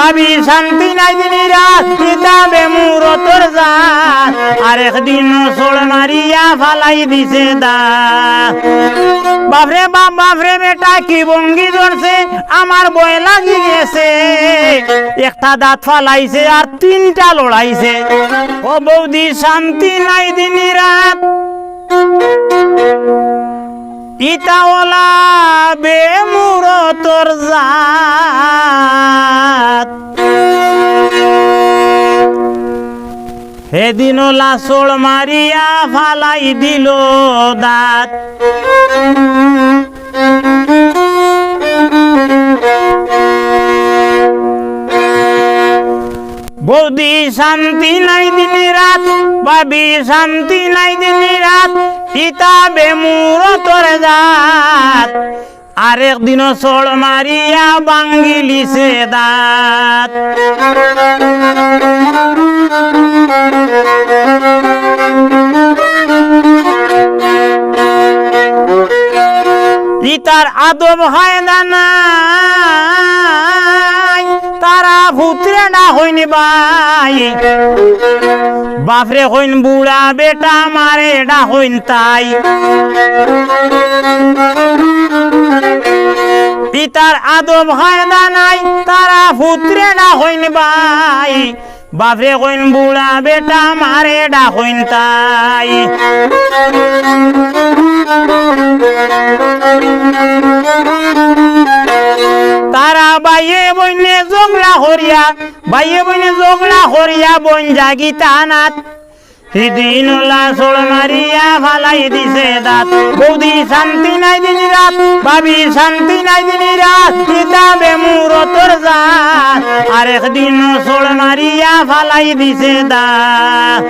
ভাবি, শান্তি নাই দিনী রাত কিতাবে মুরতর যা। আর একদিন সোল মারিয়া ফালাই দিছে দা। বাপরে বাপ, বাপরে বেটা, কি বঙ্গি ধরছে, আমার বয় লাগি গেছে। একটা দাঁত ফালাইছে আর তিনটা লড়াইছে। ও বৌদি, শান্তি নাই দিনী রাত ইতাওলা বেমুর তোর সেদিন লাচল মারিয়া ফালাই দিল দাঁত। বৌদি শান্তি নাই দিন রাত, ভাবি শান্তি নাই দিন রাত কিতাবে মুর তোর জাত। আরেক দিন চল মারিয়া বাঙ্গিলিছে দাঁত। পিতার আদব হয় না তারা ভূতরে না হইনি বাই। বাপরে হইন বুড়া, বেটা, মারে ডা হইন তাই। পিতার আদব হয় না নাই, তারা পুত্রে না হইন বাই। বাপরে হইন বুড়া, বেটা মারে ডা হইন তাই। তারা বাইয়ে বইনে জগলা হরিয়া, বাইয়ে বইনে জগলা হরিয়া, বইন জাগি তানাত সিদিন লাসল মারিয়া ফালাই দিছে দাঁত। বৌদি, শান্তি নাই দিনি রাত। ভাবি, শান্তি নাই দিনি রাত। কিতাবে মুরতর জাত। আর একদিন চল মারিয়া ফালাই দিছে দাঁত।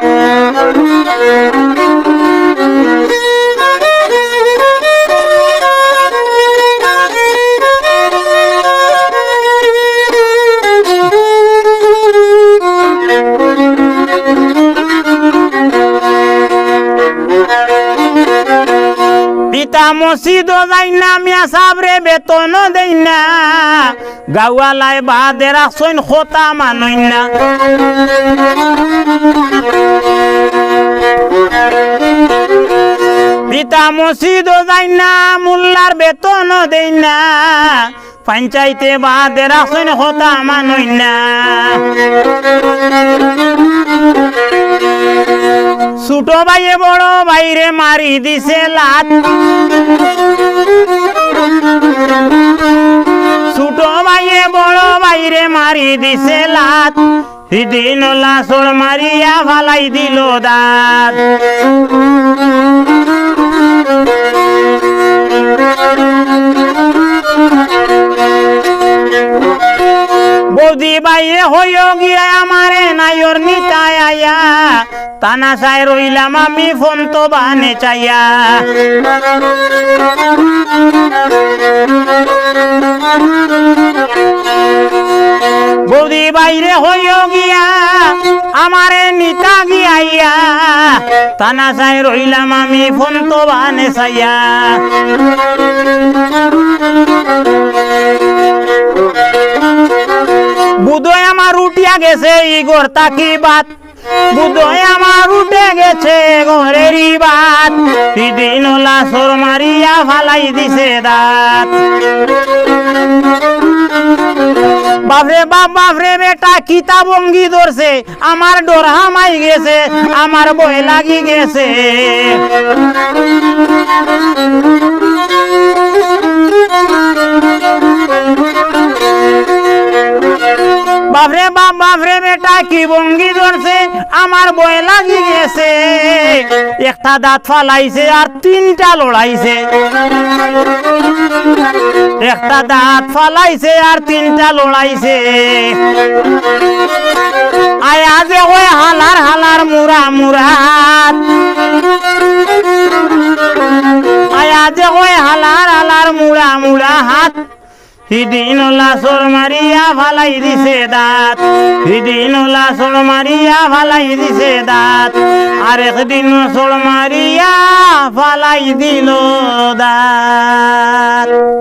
পিতা মসজিদ যাই না মিয়া সাবরে বেতন দেই না গাওয়ালাই বাদে রাখছইন খোতা মানই না পিতা মসজিদ যাই না মোল্লার বেতন দেই না পঞ্চায়েতে বাদে রাখছইন খোতা মানই না ছোট ভাইয়ে বড় ভাইরে মারি দিছে লাত। ছোট ভাইয়ে বড় ভাইরে মারি দিছে লাত। সিদিন লাসর মারিয়া ভালাই দিল দাঁত। বৌদি বাইরে হইও গিয়া আমারে নাইর নিতায় আয়া। তানা চাই রইলাম আমি ফোন তো বানে চাইয়া। বৌদি বাইরে হইও গিয়া আমারে নিতা গিয়াইয়া। তানা চাই রইলাম আমি ফোন তো বানে চাইয়া। বুধয় আমার উঠিয়া গেছে ইগর তাকি বাত। বুধয় আমার উঠে গেছে ঘরেরই বাত। দিন লাসর মারিয়া ফালাই দিছে দাঁত। বাপরে বাপ, বাপরে বেটা কিতা বঙ্গি ধরছে? আমার ডর হামাই গেছে, আমার বই লাগি গেছে। বাপরে বাপ, বাপরে বেটা, কি বঙ্গি ধরছে? আমার বয় লাগি গেছে। একটা দাঁত ফালাইছে আর তিনটা লড়াইছে। একটা দাঁত ফালাইছে আর তিনটা লড়াইছে। আয়া যে ওই হালার হালার মুরা মুরাত আয়া যে ওই হালার হালার মুড়া মুড়া হাত। হিদিন লাসর মারিয়া ভালাই দিছে দাঁত। হিদিন লাসর মারিয়া ভালাই দিছে দাঁত। আর একদিন সর মারিয়া ভালাই দিল দাঁত।